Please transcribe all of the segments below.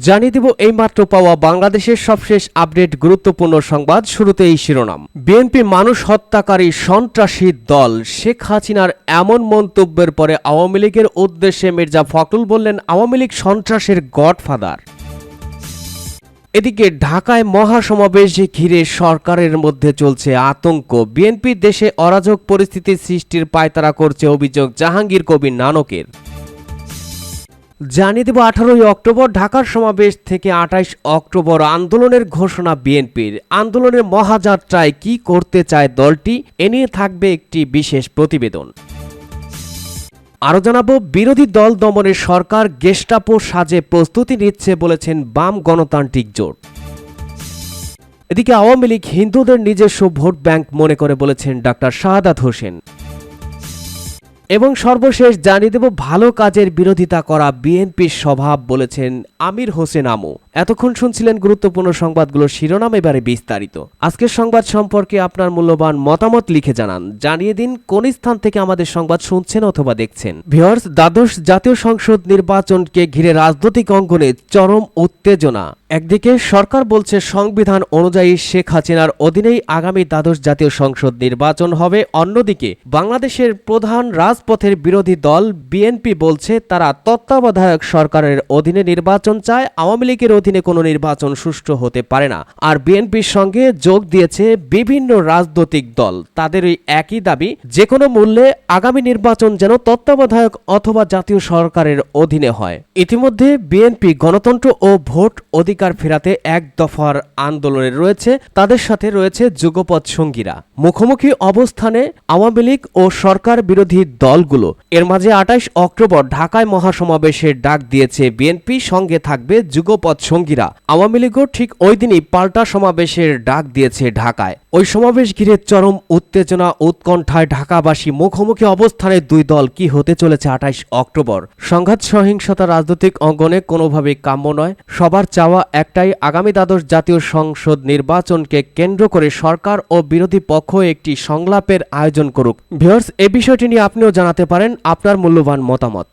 জানিয়ে দিব এইমাত্র পাওয়া বাংলাদেশের সবশেষ আপডেট গুরুত্বপূর্ণ সংবাদ শুরুতে এই শিরোনাম। বিএনপি মানুষ হত্যাকারী সন্ত্রাসী দল। শেখ হাসিনার এমন মন্তব্যের পরে আওয়ামী লীগের উদ্দেশ্যে মির্জা ফখরুল বললেন, আওয়ামী লীগ সন্ত্রাসের গডফাদার। এদিকে ঢাকায় মহাসমাবেশ ঘিরে সরকারের মধ্যে চলছে আতঙ্ক। বিএনপি দেশে অরাজক পরিস্থিতি সৃষ্টির পায়তারা করছে অভিযোগ জাহাঙ্গীর কবির নানকের। জানিয়ে দেব আঠারোই অক্টোবর ঢাকার সমাবেশ থেকে আঠাইশ অক্টোবর আন্দোলনের ঘোষণা বিএনপির। আন্দোলনের মহাযাত্রায় কি করতে চায় দলটি, এ নিয়ে থাকবে একটি বিশেষ প্রতিবেদন। আরও জানাব, বিরোধী দল দমনে সরকার গেস্টাপো সাজে প্রস্তুতি নিচ্ছে বলেছেন বাম গণতান্ত্রিক জোট। এদিকে আওয়ামী লীগ হিন্দুদের নিজস্ব ভোট ব্যাংক মনে করে বলেছেন ডাক্তার শাহাদাত হোসেন। এবং সর্বশেষ জানিয়ে দেব, ভালো কাজের বিরোধিতা করা বিএনপির স্বভাব বলেছেন আমির হোসেন আমু। এতক্ষণ শুনছিলেন গুরুত্বপূর্ণ সংবাদগুলোর শিরোনাম, এবারে বিস্তারিত। আজকের সংবাদ সম্পর্কে আপনার মূল্যবান মতামত লিখে জানান। জানিয়ে দিন, কোন স্থান থেকে আমাদের সংবাদ শুনছেন অথবা দেখছেন। ভিওর্স দ্বাদশ জাতীয় সংসদ নির্বাচনকে ঘিরে রাজনৈতিক অঙ্গনে চরম উত্তেজনা। একদিকে সরকার বলছে, সংবিধান অনুযায়ী শেখ হাসিনার অধীনেই আগামী দ্বাদশ জাতীয় সংসদ নির্বাচন হবে। অন্যদিকে, বাংলাদেশের প্রধান রাজপথের বিরোধী দল বিএনপি বলছে তারা তত্ত্বাবধায়ক সরকারের অধীনে নির্বাচন চায়, আওয়ামী লীগের অধীনে কোনো নির্বাচন সুষ্ঠু হতে পারে না। আর বিএনপির সঙ্গে যোগ দিয়েছে বিভিন্ন রাজনৈতিক দল। তাদের ওই একই দাবি যে কোনো মূল্যে আগামী নির্বাচন যেন তত্ত্বাবধায়ক অথবা জাতীয় সরকারের অধীনে হয়। ইতিমধ্যে বিএনপি গণতন্ত্র ও ভোট অধিকার ফেরাতে এক দফার আন্দোলনে রয়েছে। তাদের সাথে রয়েছে যুগপৎ সঙ্গীরা। মুখোমুখি অবস্থানে আওয়ামী লীগ ও সরকার বিরোধী দলগুলো। এর মাঝে আঠাইশ অক্টোবর ঢাকায় মহাসমাবেশের ডাক দিয়েছে বিএনপি, সঙ্গে থাকবে যুগপৎ সঙ্গীরা। আওয়ামী লীগও ঠিক ওই দিনই পাল্টা সমাবেশের ডাক দিয়েছে ঢাকায়। ওই সমাবেশ ঘিরে চরম উত্তেজনা উৎকণ্ঠায় ঢাকাবাসী মুখোমুখি অবস্থানে দুই দল কি হতে চলেছে আঠাইশ অক্টোবর? সংঘাত, সহিংসতা রাজনৈতিক অঙ্গনে কোনোভাবে কাম্য নয়। সবার চাওয়া একটাই, আগামী দ্বাদশ জাতীয় সংসদ নির্বাচনকে কেন্দ্র করে সরকার ও বিরোধী পক্ষ একটি সংলাপের আয়োজন করুক। ভিউয়ার্স, এ বিষয়টি নিয়ে আপনিও জানাতে পারেন আপনার মূল্যবান মতামত।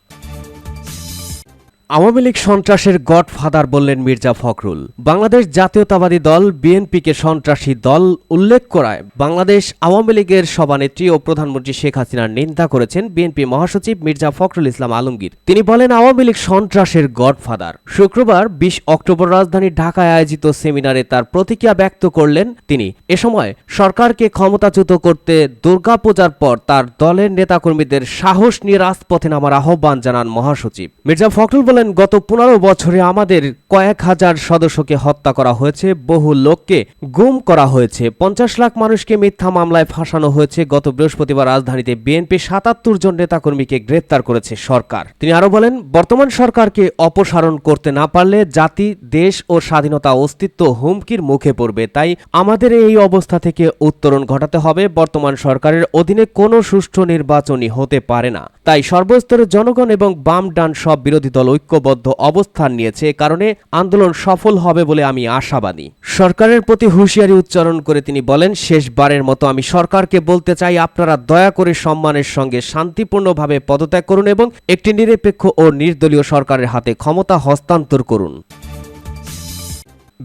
আওয়ামী লীগ সন্ত্রাসের গডফাদার বললেন মির্জা ফখরুল। বাংলাদেশ জাতীয়তাবাদী দল বিএনপিকে সন্ত্রাসী দল উল্লেখ করায় বাংলাদেশ আওয়ামী লীগের সভানেত্রী ও প্রধানমন্ত্রী শেখ হাসিনার নিন্দা করেছেন বিএনপি মহাসচিব মির্জা ফখরুল ইসলাম আলমগীর। তিনি বলেন, আওয়ামী লীগ সন্ত্রাসের গডফাদার। শুক্রবার বিশ অক্টোবর রাজধানীর ঢাকায় আয়োজিত সেমিনারে তার প্রতিক্রিয়া ব্যক্ত করলেন তিনি। এ সময় সরকারকে ক্ষমতাচ্যুত করতে দুর্গাপূজার পর তার দলের নেতাকর্মীদের সাহস নিয়ে রাজপথে নামার আহ্বান জানান মহাসচিব। মির্জা ফখরুল বলেন গত পনেরো বছরে আমাদের কয়েক হাজার সদস্যকে হত্যা করা হয়েছে, বহু লোককে গুম করা হয়েছে, পঞ্চাশ লাখ মানুষকে মিথ্যা মামলায় ফাঁসানো হয়েছে, গত বৃহস্পতিবার রাজধানীতে বিএনপি সাতাত্তর জন নেতাকর্মীকে গ্রেপ্তার করেছে সরকার। তিনি আরও বলেন, বর্তমান সরকারকে অপসারণ করতে না পারলে জাতি, দেশ ও স্বাধীনতা অস্তিত্ব হুমকির মুখে পড়বে, তাই আমাদের এই অবস্থা থেকে উত্তরণ ঘটাতে হবে, বর্তমান সরকারের অধীনে কোনো সুষ্ঠু নির্বাচনই হতে পারে না। তাই সর্বস্তরের জনগণ এবং বাম ডান সব বিরোধী দল ঐক্যবদ্ধ অবস্থান নিয়েছে এ কারণে আন্দোলন সফল হবে বলে আমি আশাবাদী। সরকারের প্রতি হুঁশিয়ারি উচ্চারণ করে তিনি বলেন, শেষবারের মতো আমি সরকারকে বলতে চাই, আপনারা দয়া করে সম্মানের সঙ্গে শান্তিপূর্ণভাবে পদত্যাগ করুন এবং একটি নিরপেক্ষ ও নির্দলীয় সরকারের হাতে ক্ষমতা হস্তান্তর করুন।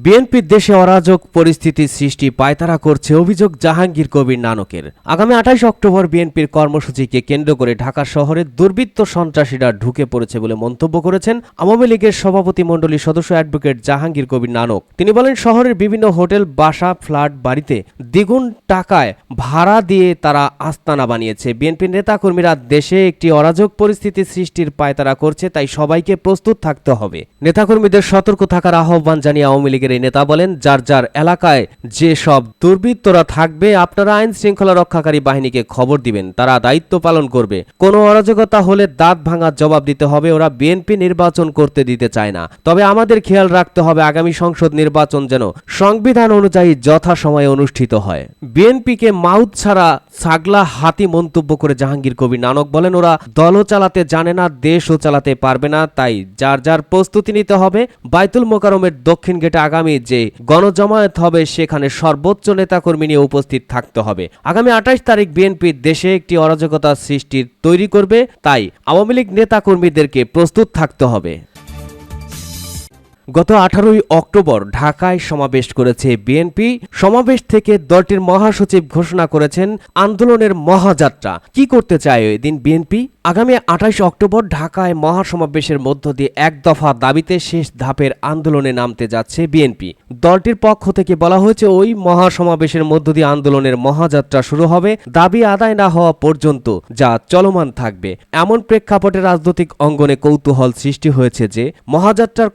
বিএনপির দেশে অরাজক পরিস্থিতি সৃষ্টি পায়তারা করছে অভিযোগ জাহাঙ্গীর কবির নানকের। আগামী আঠাইশ অক্টোবর বিএনপির কর্মসূচিকে কেন্দ্র করে ঢাকা শহরে দুর্বৃত্ত সন্ত্রাসীরা ঢুকে পড়েছে বলে মন্তব্য করেছেন আওয়ামী লীগের সভাপতি মণ্ডলী সদস্য অ্যাডভোকেট জাহাঙ্গীর কবির নানক। তিনি বলেন, শহরের বিভিন্ন হোটেল, বাসা, ফ্ল্যাট, বাড়িতে দ্বিগুণ টাকায় ভাড়া দিয়ে তারা আস্তানা বানিয়েছে। বিএনপির নেতাকর্মীরা দেশে একটি অরাজক পরিস্থিতি সৃষ্টির পায়তারা করছে, তাই সবাইকে প্রস্তুত থাকতে হবে। নেতাকর্মীদের সতর্ক থাকার আহ্বান জানিয়ে আওয়ামী লীগের এই নেতা বলেন, যার যার এলাকায় যে সব দুর্বৃত্তরা থাকবে, আপনারা আইন শৃঙ্খলা রক্ষাকারী বাহিনীকে খবর দিবেন। তারা দায়িত্ব পালন করবে। কোনো অরাজকতা হলে দাঁত ভাঙার জবাব দিতে হবে, ওরা বিএনপি নির্বাচন করতে দিতে চায় না। তবে আমাদের খেয়াল রাখতে হবে, আগামী সংসদ নির্বাচন যেন সংবিধান অনুযায়ী যথাসময়ে অনুষ্ঠিত হয়। বিএনপিকে মাউথ ছাড়া ছাগলা হাতি মন্তব্য করে জাহাঙ্গীর কবির নানক বলেন, ওরা দলও চালাতে জানে না, দেশও চালাতে পারবে না, তাই যার যার প্রস্তুতি নিতে হবে। বাইতুল মোকারমের দক্ষিণ গেটে আগামী যে গণজমায়েত হবে, সেখানে সর্বোচ্চ নেতাকর্মী নিয়ে উপস্থিত থাকতে হবে। আগামী আঠাশ তারিখ বিএনপি দেশে একটি অরাজকতা সৃষ্টির তৈরি করবে, তাই আওয়ামী লীগ নেতাকর্মীদেরকে প্রস্তুত থাকতে হবে। গত আঠারোই অক্টোবর ঢাকায় সমাবেশ করেছে বিএনপি। সমাবেশ থেকে দলটির মহাসচিব ঘোষণা করেছেন, আন্দোলনের মহাযাত্রা। কি করতে চায় ওই দিন বিএনপি? আগামী আঠাশ অক্টোবর ঢাকায় মহাসমাবেশের মধ্য দিয়ে এক দফা দাবিতে শেষ ধাপের আন্দোলনে নামতে যাচ্ছে বিএনপি। দলটির পক্ষ থেকে বলা হয়েছে, ওই মহাসমাবেশের মধ্য দিয়ে আন্দোলনের মহাযাত্রা শুরু হবে, দাবি আদায় না হওয়া পর্যন্ত যা চলমান থাকবে। এমন প্রেক্ষাপটে রাজনৈতিক অঙ্গনে কৌতূহল সৃষ্টি হয়েছে যে, মহাযাত্রার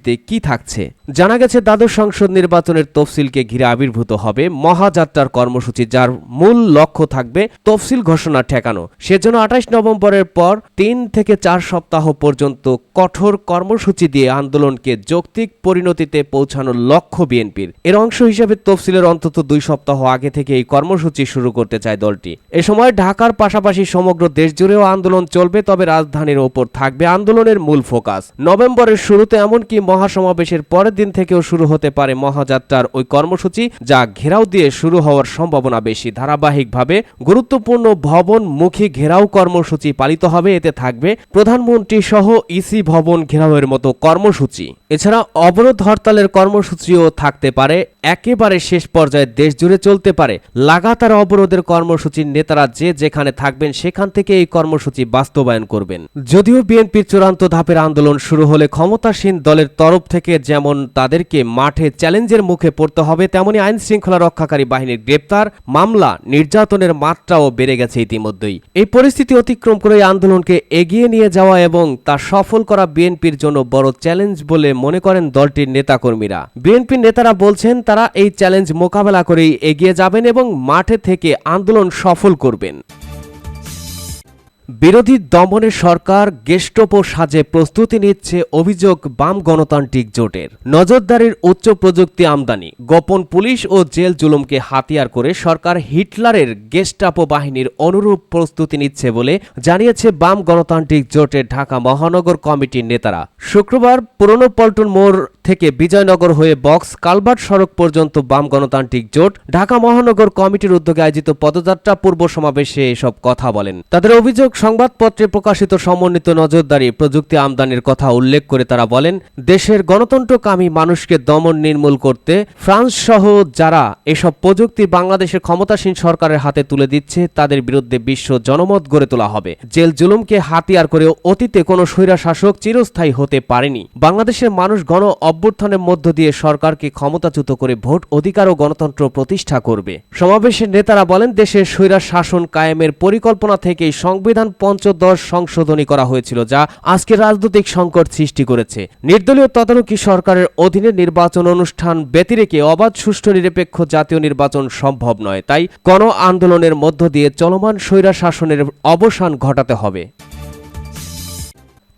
কর্মসূচিতে কি থাকছে? জানা গেছে দ্বাদশ সংসদ নির্বাচনের তফসিলকে ঘিরে আবির্ভূত হবে মহাযাত্রার কর্মসূচি যার মূল লক্ষ্য থাকবে তফসিল ঘোষণা ঠেকানো। সেজন্য আঠাশ নভেম্বরের পর তিন থেকে চার সপ্তাহ পর্যন্ত কঠোর কর্মসূচি দিয়ে আন্দোলনকে যৌক্তিক পরিণতিতে পৌঁছানোর লক্ষ্য বিএনপির। এর অংশ হিসেবে তফসিলের অন্তত দুই সপ্তাহ আগে থেকে এই কর্মসূচি শুরু করতে চায় দলটি। এ সময় ঢাকার পাশাপাশি সমগ্র দেশ জুড়েও আন্দোলন চলবে, তবে রাজধানীর ওপর থাকবে আন্দোলনের মূল ফোকাস। নভেম্বরের শুরুতে এমনকি মহাসমাবেশের পরের দিন থেকেও শুরু হতে পারে মহাযাত্রার ওই কর্মসূচি, যা ঘেরাও দিয়ে শুরু হওয়ার সম্ভাবনা বেশি। ধারাবাহিকভাবে গুরুত্বপূর্ণ ভবনমুখী ঘেরাও কর্মসূচি পালিত হবে, এতে থাকবে প্রধানমন্ত্রী সহ ইসি ভবন ঘেরাওয়ের মতো কর্মসূচি। এছাড়া অবরোধ হরতালের কর্মসূচিও থাকতে পারে একেবারে শেষ পর্যায়ে দেশ জুড়ে চলতে পারে। লাগাতার অবরোধের কর্মসূচির নেতারা যে যেখানে থাকবেন, সেখান থেকে এই কর্মসূচি বাস্তবায়ন করবেন। যদিও বিএনপির চূড়ান্ত ধাপের আন্দোলন শুরু হলে ক্ষমতাসীন দলের তরফ থেকে যেমন তাদেরকে মাঠে চ্যালেঞ্জের মুখে পড়তে হবে, তেমনি আইন শৃঙ্খলা রক্ষাকারী বাহিনীর গ্রেপ্তার, মামলা নির্যাতনের মাত্রাও বেড়ে গেছে ইতিমধ্যেই। এই পরিস্থিতি অতিক্রম করে আন্দোলনকে এগিয়ে নিয়ে যাওয়া এবং তা সফল করা বিএনপির জন্য বড় চ্যালেঞ্জ বলে মনে করেন দলটির নেতাকর্মীরা। বিএনপির নেতারা বলছেন তারা এই চ্যালেঞ্জ মোকাবেলা করেই এগিয়ে যাবেন এবং মাঠে থেকে আন্দোলন সফল করবেন। বিরোধী দমনে সরকার গেস্টোপো সাজে প্রস্তুতি নিচ্ছে অভিযোগ বাম গণতান্ত্রিক জোটের। নজরদারির উচ্চ প্রযুক্তি আমদানি, গোপন পুলিশ ও জেল জুলুমকে হাতিয়ার করে সরকার হিটলারের গেস্টাপো বাহিনীর অনুরূপ প্রস্তুতি নিচ্ছে বলে জানিয়েছে বাম গণতান্ত্রিক জোটের ঢাকা মহানগর কমিটির নেতারা। শুক্রবার পুরনো পল্টন মোড় থেকে বিজয়নগর হয়ে বক্স কালভার্ট সড়ক পর্যন্ত বাম গণতান্ত্রিক জোট ঢাকা মহানগর কমিটির উদ্যোগে আয়োজিত পদযাত্রা পূর্ব সমাবেশে এসব কথা বলেন। তাদের অভিযোগ সংবাদপত্রে প্রকাশিত সমন্বিত নজরদারি প্রযুক্তি আমদানির কথা উল্লেখ করে তারা বলেন, দেশের গণতন্ত্রকামী মানুষকে দমন নির্মূল করতে ফ্রান্স সহ যারা এসব প্রযুক্তি বাংলাদেশের ক্ষমতাসীন সরকারের হাতে তুলে দিচ্ছে, তাদের বিরুদ্ধে বিশ্ব জনমত গড়ে তোলা হবে। জেল জুলুমকে হাতিয়ার করে অতীতে কোনো স্বৈরা শাসক চিরস্থায়ী হতে পারেনি। বাংলাদেশের মানুষ গণ অভ্যুত্থানের মধ্য দিয়ে সরকারকে ক্ষমতাচ্যুত করে ভোট অধিকার ও গণতন্ত্র প্রতিষ্ঠা করবে। সমাবেশের নেতারা বলেন, দেশের স্বৈরা শাসন কায়েমের পরিকল্পনা থেকেই সংবিধান পঞ্চদশ সংশোধনী করা হয়েছিল, যা আজকে রাজনৈতিক সংকট সৃষ্টি করেছে। নির্দলীয় তদারকি সরকারের অধীনে নির্বাচন অনুষ্ঠান ব্যতিরেকে অবাধ, সুষ্ঠু, নিরপেক্ষ জাতীয় নির্বাচন সম্ভব নয়। তাই গণ আন্দোলনের মধ্য দিয়ে চলমান স্বৈরা শাসনের অবসান ঘটাতে হবে।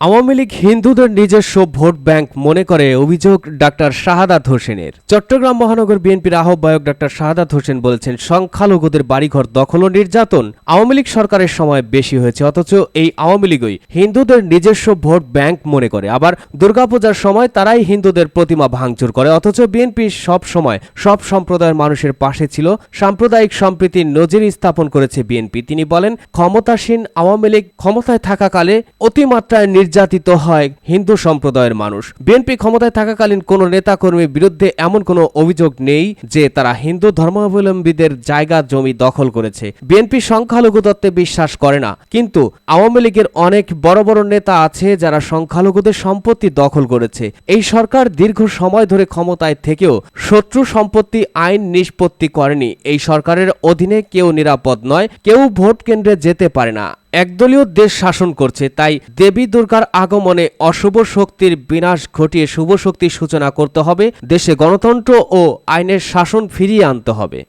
আওয়ামী লীগ হিন্দুদের নিজস্ব ভোট ব্যাংক মনে করে অভিযোগ ডাক্তার শাহাদাত হোসেনের। চট্টগ্রাম মহানগর বিএনপির আহ্বায়ক ডাক্তার শাহাদাত হোসেন বলেছেন, সংখ্যালঘুদের বাড়িঘর দখল ও নির্যাতন আওয়ামী লীগ সরকারের সময় বেশি হয়েছে, অথচ এই আওয়ামী লীগই হিন্দুদের নিজস্ব ভোট ব্যাংক মনে করে। আবার দুর্গাপূজার সময় তারাই হিন্দুদের প্রতিমা ভাঙচুর করে, অথচ বিএনপি সব সময় সব সম্প্রদায়ের মানুষের পাশে ছিল। সাম্প্রদায়িক সম্প্রীতির নজির স্থাপন করেছে বিএনপি। তিনি বলেন, ক্ষমতাসীন আওয়ামী লীগ ক্ষমতায় থাকাকালে অতিমাত্রায় নির্যাতিত হয় হিন্দু সম্প্রদায়ের মানুষ। বিএনপি ক্ষমতায় থাকাকালীন কোনো নেতাকর্মীর বিরুদ্ধে এমন কোনো অভিযোগ নেই যে তারা হিন্দু ধর্মাবলম্বীদের জায়গা জমি দখল করেছে। বিএনপি সংখ্যালঘু তত্ত্বে বিশ্বাস করে না। কিন্তু আওয়ামী লীগের অনেক বড় বড় নেতা আছে যারা সংখ্যালঘুদের সম্পত্তি দখল করেছে। এই সরকার দীর্ঘ সময় ধরে ক্ষমতায় থেকেও শত্রু সম্পত্তি আইন নিষ্পত্তি করেনি। এই সরকারের অধীনে কেউ নিরাপদ নয়, কেউ ভোট কেন্দ্রে যেতে পারে না। একদলীয় দেশ শাসন করছে, তাই দেবী দুর্গার আগমনে অশুভ শক্তির বিনাশ ঘটিয়ে শুভ শক্তির সূচনা করতে হবে, দেশে গণতন্ত্র ও আইনের শাসন ফিরিয়ে আনতে হবে।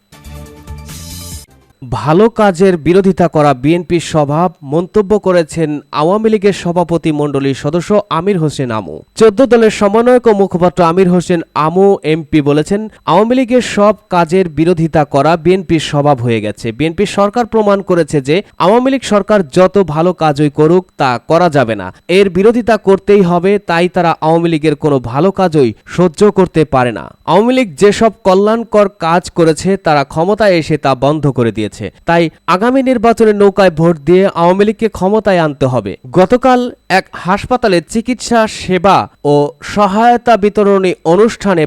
ভালো কাজের বিরোধিতা করা বিএনপির স্বভাব মন্তব্য করেছেন আওয়ামী লীগের সভাপতি মণ্ডলীর সদস্য আমির হোসেন আমু। চোদ্দ দলের সমন্বয়ক ও মুখপাত্র আমির হোসেন আমু, এমপি বলেছেন, আওয়ামী লীগের সব কাজের বিরোধিতা করা বিএনপির স্বভাব হয়ে গেছে। বিএনপির সরকার প্রমাণ করেছে যে, আওয়ামী লীগ সরকার যত ভালো কাজই করুক, তা করা যাবে না। এর বিরোধিতা করতেই হবে, তাই তারা আওয়ামী লীগের কোনো ভালো কাজই সহ্য করতে পারে না। আওয়ামী লীগ যেসব কল্যাণকর কাজ করেছে, তারা ক্ষমতায় এসে তা বন্ধ করে দিয়েছে। করেছে। তাই আগামী নির্বাচনে নৌকায় ভোট দিয়ে আওয়ামী লীগকে ক্ষমতায় আনতে হবে। গতকাল এক হাসপাতালে চিকিৎসা, সেবা ও সহায়তা বিতরণী অনুষ্ঠানে